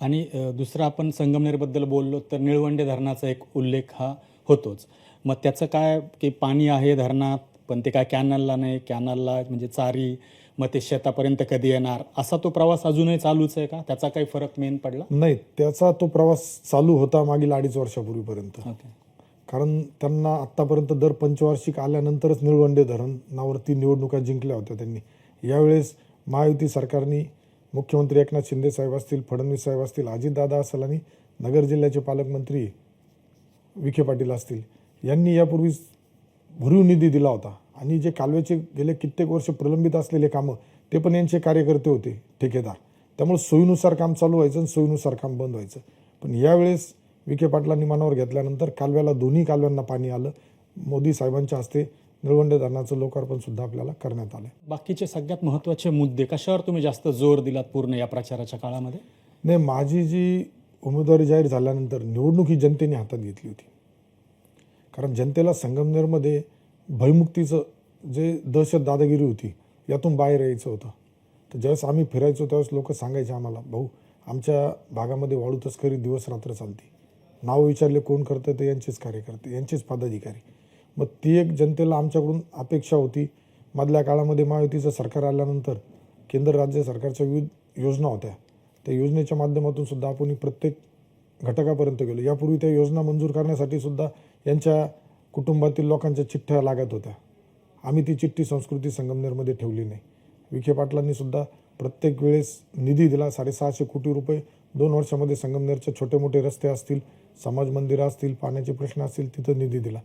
आणि दुसरं आपण संगमनेरबद्दल बोललो तर निळवंडे धरणाचा एक उल्लेख हा होतोच. मग त्याचं काय की पाणी आहे धरणात पण ते काय कॅनलला नाही कॅनलला म्हणजे चारी मग ते शेतापर्यंत कधी येणार असा तो प्रवास अजूनही चालूच आहे का? त्याचा काही फरक मेन पडला? नाही त्याचा तो प्रवास चालू होता मागील अडीच वर्षापूर्वीपर्यंत. कारण त्यांना आत्तापर्यंत दर पंचवार्षिक आल्यानंतरच निळवंडे धरणावरती निवडणुका जिंकल्या होत्या त्यांनी. यावेळेस महायुती सरकारने मुख्यमंत्री एकनाथ शिंदे साहेब असतील फडणवीस साहेब असतील अजितदादा असेल आणि नगर जिल्ह्याचे पालकमंत्री विखे पाटील असतील यांनी यापूर्वीच भरीव निधी दिला होता. आणि जे कालव्याचे गेले कित्येक वर्ष प्रलंबित असलेले कामं ते पण यांचे कार्यकर्ते होते ठेकेदार. त्यामुळे सोयीनुसार काम चालू व्हायचं आणि सोयीनुसार काम बंद व्हायचं. पण यावेळेस विखे पाटलांनी मनावर घेतल्यानंतर कालव्याला दोन्ही कालव्यांना पाणी आलं. मोदी साहेबांच्या हस्ते निळवंडे धरणाचं लोकार्पण सुद्धा आपल्याला करण्यात आलं बाकीचे सगळ्यात महत्त्वाचे मुद्दे कशावर तुम्ही जास्त जोर दिलात पूर्ण या प्रचाराच्या काळामध्ये? नाही माझी जी उमेदवारी जाहीर झाल्यानंतर निवडणूक ही जनतेने हातात घेतली होती. कारण जनतेला संगमनेरमध्ये भयमुक्तीचं जे दहशत दादागिरी होती यातून बाहेर यायचं होतं. तर ज्यावेळेस आम्ही फिरायचो त्यावेळेस लोक सांगायचे आम्हाला भाऊ आमच्या भागामध्ये वाळू तस्करी दिवस रात्र चालते. नाव विचारले कोण करतं ते यांचेच कार्यकर्ते यांचेच पदाधिकारी. मग ती एक जनतेला आमच्याकडून अपेक्षा होती. मधल्या काळामध्ये महायुतीचं सरकार आल्यानंतर केंद्र राज्य सरकारच्या विविध योजना होत्या. त्या योजनेच्या माध्यमातून सुद्धा आपण प्रत्येक घटकापर्यंत गेलो. यापूर्वी त्या योजना मंजूर करण्यासाठी सुद्धा यांच्या कुटुंबातील लोकांच्या चिठ्ठ्या लागत होत्या. आम्ही ती चिठ्ठी संस्कृती संगमनेरमध्ये ठेवली नाही. विखे पाटलांनी सुद्धा प्रत्येक वेळेस निधी दिला. साडेसहाशे कोटी रुपये दोन वर्षामध्ये संगमनेरचे छोटे मोठे रस्ते असतील समाज मंदिरं असतील पाण्याचे प्रश्न असतील तिथं निधी दिला.